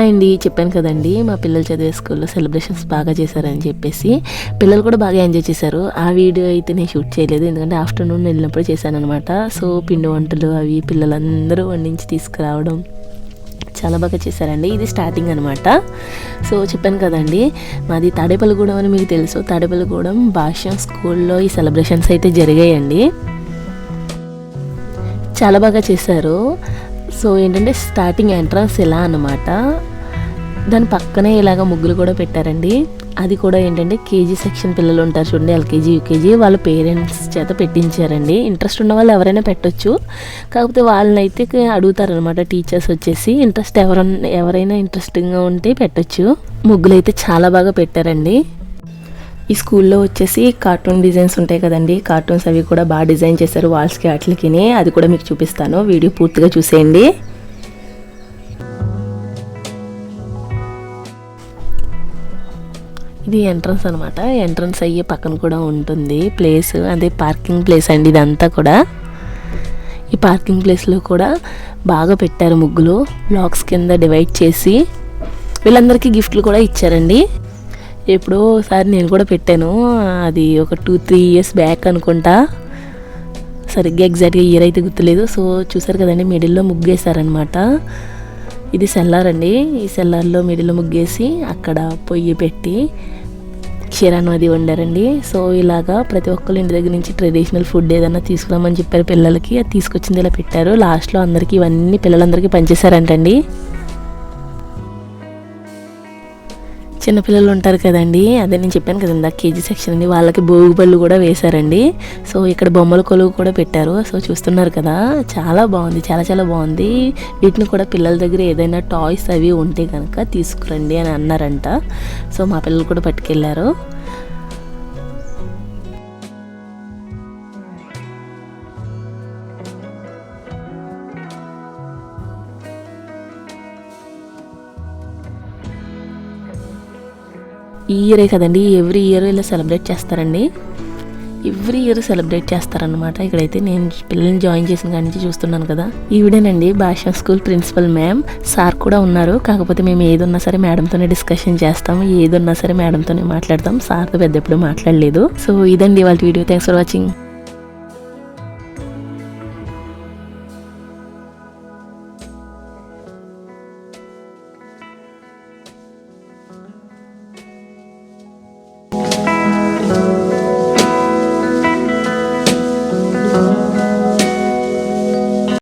Hi అండి చెప్పాను కదండి మా పిల్లలు చదివే స్కూల్లో సెలబ్రేషన్స్ బాగా చేశారని చెప్పేసి. పిల్లలు కూడా బాగా ఎంజాయ్ చేశారు. ఆ వీడియో అయితే నేను షూట్ చేయలేదు ఎందుకంటే ఆఫ్టర్నూన్ వెళ్ళినప్పుడు చేశాను అనమాట సో పిండి వంటలు అవి పిల్లలందరూ వండించి తీసుకురావడం చాలా బాగా చేశారండి. ఇది స్టార్టింగ్ అనమాట సో చెప్పాను కదండి మాది తాడేపల్లిగూడెం అని మీకు తెలుసు. తాడేపల్లిగూడెం భాష్యం స్కూల్లో ఈ సెలబ్రేషన్స్ అయితే జరిగాయండి. చాలా బాగా చేశారు. సో ఏంటంటే స్టార్టింగ్ ఎంట్రన్స్ ఇలా అనమాట దాని పక్కనే ఇలాగ ముగ్గులు కూడా పెట్టారండి. అది కూడా ఏంటంటే కేజీ సెక్షన్ పిల్లలు ఉంటారు చూడండి ఎల్కేజీ యూకేజీ వాళ్ళ పేరెంట్స్ చేత పెట్టించారండి. ఇంట్రెస్ట్ ఉన్న వాళ్ళు ఎవరైనా పెట్టొచ్చు. కాకపోతే వాళ్ళని అయితే అడుగుతారనమాట టీచర్స్ వచ్చేసి ఇంట్రెస్ట్ ఎవరైనా ఎవరైనా ఇంట్రెస్టింగ్గా ఉంటే పెట్టొచ్చు. ముగ్గులు అయితే చాలా బాగా పెట్టారండి. ఈ స్కూల్లో వచ్చేసి కార్టూన్ డిజైన్స్ ఉంటాయి కదండి. కార్టూన్స్ అవి కూడా బాగా డిజైన్ చేశారు వాల్స్కి వాటికి అది కూడా మీకు చూపిస్తాను. వీడియో పూర్తిగా చూసేయండి. ఇది ఎంట్రన్స్ అనమాట ఎంట్రన్స్ అయ్యే పక్కన కూడా ఉంటుంది ప్లేస్ అదే పార్కింగ్ ప్లేస్ అండి ఇదంతా కూడా. ఈ పార్కింగ్ ప్లేస్లో కూడా బాగా పెట్టారు ముగ్గులు బ్లాక్స్ కింద డివైడ్ చేసి. వీళ్ళందరికీ గిఫ్ట్లు కూడా ఇచ్చారండి. ఎప్పుడో ఒకసారి నేను కూడా పెట్టాను అది ఒక టూ త్రీ ఇయర్స్ బ్యాక్ అనుకుంటా. సరిగ్గా ఎగ్జాక్ట్గా ఇయర్ అయితే గుర్తులేదు. సో చూసారు కదండి మిడిల్లో ముగ్గేశారనమాట ఇది సెల్లార్ అండి. ఈ సెల్లార్లో మిడిల్లో ముగ్గేసి అక్కడ పొయ్యి పెట్టి క్షీరాన్నం అది వండారండి. సో ఇలాగా ప్రతి ఒక్కరు ఇంటి దగ్గర నుంచి ట్రెడిషనల్ ఫుడ్ ఏదైనా తీసుకురామని చెప్పారు పిల్లలకి అది తీసుకొచ్చింది ఇలా పెట్టారు. లాస్ట్లో అందరికీ ఇవన్నీ పిల్లలందరికీ పనిచేశారంటండి చిన్నపిల్లలు ఉంటారు కదండి అదే నేను చెప్పాను కదండి ఆ కేజీ సెక్షన్ అండి వాళ్ళకి భోగి కూడా వేశారండి. సో ఇక్కడ బొమ్మల కొలువు కూడా పెట్టారు. సో చూస్తున్నారు కదా చాలా బాగుంది చాలా చాలా బాగుంది. వీటిని కూడా పిల్లల దగ్గర ఏదైనా టాయ్స్ అవి ఉంటే కనుక తీసుకురండి అని అన్నారంట. సో మా పిల్లలు కూడా పట్టుకెళ్ళారు. ఈ ఇయరే కదండి ఎవ్రీ ఇయర్ ఇలా సెలబ్రేట్ చేస్తారండి. ఎవ్రీ ఇయర్ సెలబ్రేట్ చేస్తారనమాట ఇక్కడైతే నేను పిల్లల్ని జాయిన్ చేసిన కాడి నుంచి చూస్తున్నాను కదా. ఈవిడేనండి భాషా స్కూల్ ప్రిన్సిపల్ మ్యామ్. సార్ కూడా ఉన్నారు. కాకపోతే మేము ఏదున్నా సరే మేడంతోనే డిస్కషన్ చేస్తాము ఏదున్నా సరే మేడంతోనే మాట్లాడతాం. సార్తో పెద్ద ఎప్పుడు మాట్లాడలేదు. సో ఇదండి వాళ్ళ వీడియో. Thanks for watching